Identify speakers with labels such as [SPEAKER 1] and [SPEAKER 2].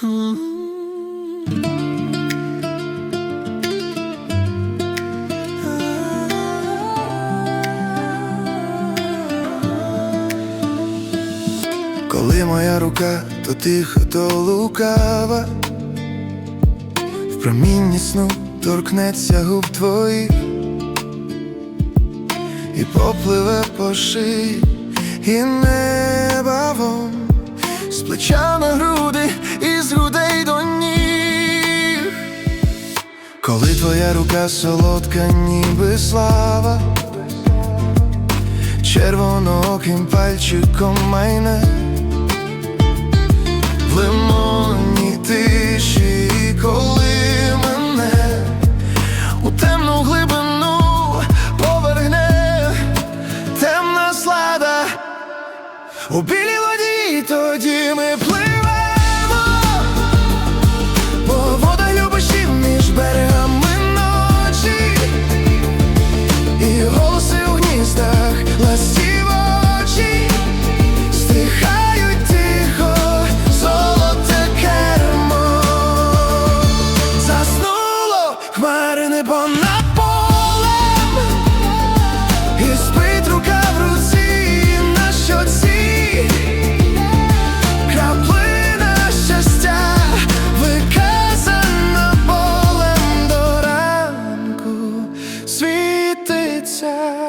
[SPEAKER 1] Коли моя рука, то тиха, то лукава, в промінні сну торкнеться губ твоїх і попливе по шиї, і з плеча на груди і з грудей до ніг коли твоя рука солодка, ніби слава, червонооким пальчиком майне, в лимонні тиші, коли мене у темну глибину поверне темна слада. У білій небо над полем. І спить рука в руці на щоці. Краплина щастя Виказана полем до ранку світиться.